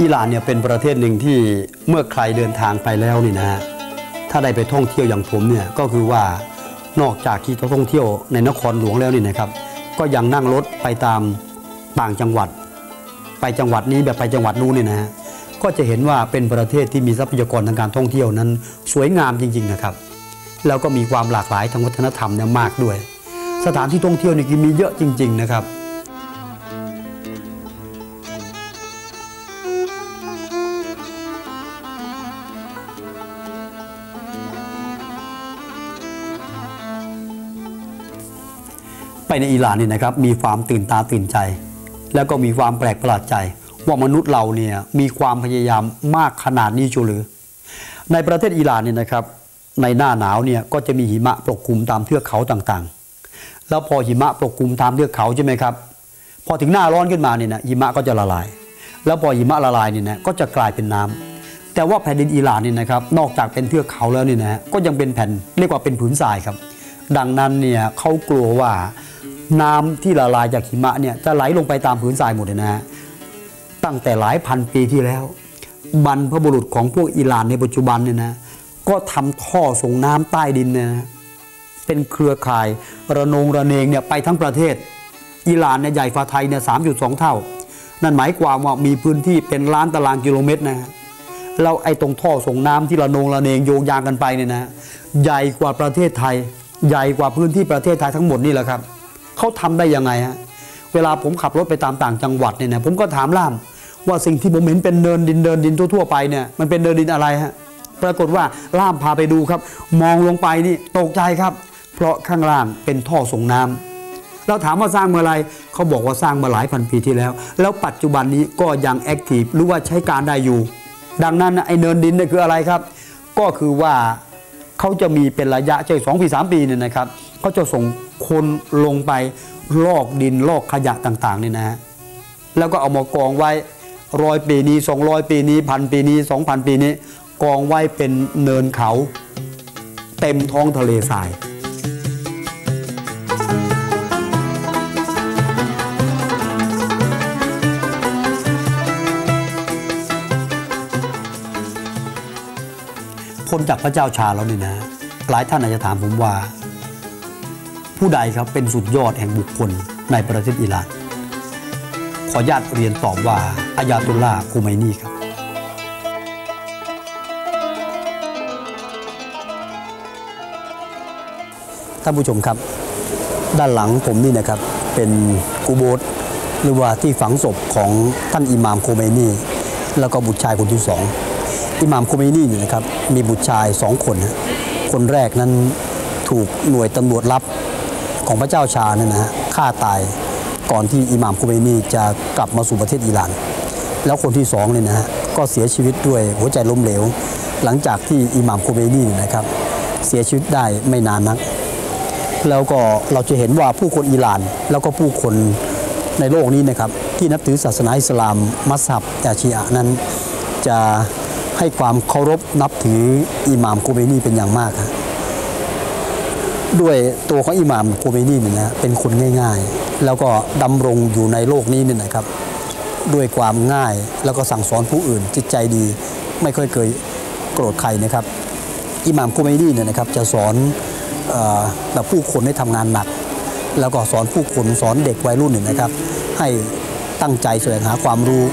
อิหร่านเนี่ยเป็นประเทศหนึ่งที่เมื่อใครเดินทางไปแล้วนี่นะฮะถ้าได้ไปท่องเที่ยวอย่างผมเนี่ยก็คือว่านอกจากที่จะท่องเที่ยวในนครหลวงแล้วนี่นะครับ ก็ยังนั่งรถไปตามต่างจังหวัด ไปจังหวัดนี้แบบไปจังหวัดนู้นเนี่ยนะฮะก็จะเห็นว่าเป็นประเทศที่มีทรัพยากรทางการท่องเที่ยวนั้น สวยงามจริง ๆนะครับ แล้วก็มีความหลากหลายทางวัฒนธรรมเนี่ยมากด้วย สถานที่ท่องเที่ยวนี่มีเยอะจริง ๆ นะครับ ไปในอิหร่านนี่นะครับมีความตื่นตาตื่นใจ แล้วก็มีความแปลกประหลาดใจ ว่ามนุษย์เราเนี่ยมีความพยายามมากขนาดนี้จูหรือ ในประเทศอิหร่านเนี่ยนะครับ ในหน้าหนาวเนี่ยก็จะมีหิมะปกคลุมตามเทือกเขาต่างๆ แล้วพอหิมะปกคลุมตามเทือกเขาใช่ไหมครับพอถึงหน้าร้อนขึ้นมาเนี่ยนะหิมะก็จะละลาย แล้วพอหิมะละลายเนี่ยนะก็จะกลายเป็นน้ำแต่ว่าแผ่นดินอิหร่านเนี่ยนะครับนอกจากเป็นเทือกเขาแล้วเนี่ยนะก็ยังเป็นแผ่นเรียกว่าเป็นผืนทรายครับ ดังนั้นเนี่ยเขากลัวว่า น้ำที่ละลายจากหิมะเนี่ยจะไหลลงไปตามผืนทรายหมดเลยนะฮะตั้งแต่หลายพันปีที่แล้ว บรรพบุรุษของพวกอิหร่านในปัจจุบันเนี่ยนะก็ทำท่อส่งน้ำใต้ดินเนี่ยนะเป็นเครือข่ายระนงระเนงเนี่ยไปทั้งประเทศ อิหร่านเนี่ยใหญ่ฝ่าไทยเนี่ยสามจุดสองเท่า นั่นหมายความว่ามีพื้นที่เป็นล้านตารางกิโลเมตรนะฮะแล้วไอ้ตรงท่อส่งน้ำที่ระนงระเนงโยงยางกันไปเนี่ยนะใหญ่กว่าประเทศไทย ใหญ่กว่าพื้นที่ประเทศไทยทั้งหมดนี่แหละครับ เขาทำได้ยังไงฮะเวลาผมขับรถไปตามต่างจังหวัดเนี่ยนะผมก็ถามล่ามว่าสิ่งที่ผมเห็นเป็นเนินดินเดินดินทั่วๆไปเนี่ยมันเป็นเนินดินอะไรฮะปรากฏว่าล่ามพาไปดูครับ มองลงไปนี่ตกใจครับ เพราะข้างล่างเป็นท่อส่งน้ำเราถามว่าสร้างเมื่อไรเขาบอกว่าสร้างมาหลายพันปีที่แล้ว แล้วปัจจุบันนี้ก็ยังแอคทีฟหรือว่าใช้การได้อยู่ ดังนั้นไอ้เนินดินเนี่ยคืออะไรครับ ก็คือว่า เขาจะมีเป็นระยะใช่สองปีสามปีเนี่ยนะครับเขาจะส่งคนลงไปลอกดินลอกขยะต่างๆเนี่ยนะฮะแล้วก็เอามากองไว้ร้อยปีนี้สองร้อยปีนี้พันปีนี้สองพันปีนี้ กองไว้เป็นเนินเขา เต็มท้องทะเลทราย พ้นจากพระเจ้าชาแล้วนี่นะ หลายท่านอาจจะถามผมว่า ผู้ใดครับเป็นสุดยอดแห่งบุคคลในประเทศอิหร่าน ขออนุญาตเรียนตอบว่าอายาตุลลาคูไมนีครับ ท่านผู้ชมครับ ด้านหลังผมนี่นะครับเป็นกูโบสหรือว่าที่ฝังศพของท่านอิหม่ามโคเมนีแล้วก็บุตรชายคนที่สอง อิหม่ามโคเมนีเนี่นะครับมีบุตรชายสองคนนะคนแรกนั้นถูกหน่วยตำรวจลับของพระเจ้าชาเนี่ยนะฮะฆ่าตายก่อนที่อิหม่ามโคเมนีจะกลับมาสู่ประเทศอิหร่าน แล้วคนที่สองเนี่ยนะฮะก็เสียชีวิตด้วยหัวใจล้มเหลว หลังจากที่อิหม่ามโคเมนีนะครับเสียชีวิตได้ไม่นานนัก แล้วก็เราจะเห็นว่าผู้คนอิหร่าน แล้วก็ผู้คนในโลกนี้นะครับที่นับถือศาสนาอิสลามมัสฮับแต่ชีอะห์นั้นจะ ให้ความเคารพนับถืออิหม่ามโคเมนีเป็นอย่างมากครับด้วยตัวของอิหม่ามโคเมนีเนี่ยนะเป็นคนง่าย ๆ แล้วก็ดำรงอยู่ในโลกนี้เนี่ยนะครับ ด้วยความง่ายแล้วก็สั่งสอนผู้อื่นจิตใจดี ไม่ค่อยเคยโกรธใครนะครับ อิหม่ามโคเมนีเนี่ยนะครับจะสอนเออแบบผู้คนให้ทำงานหนัก แล้วก็สอนผู้คนสอนเด็กวัยรุ่นเนี่ยนะครับ ให้ตั้งใจแสวงหาความรู้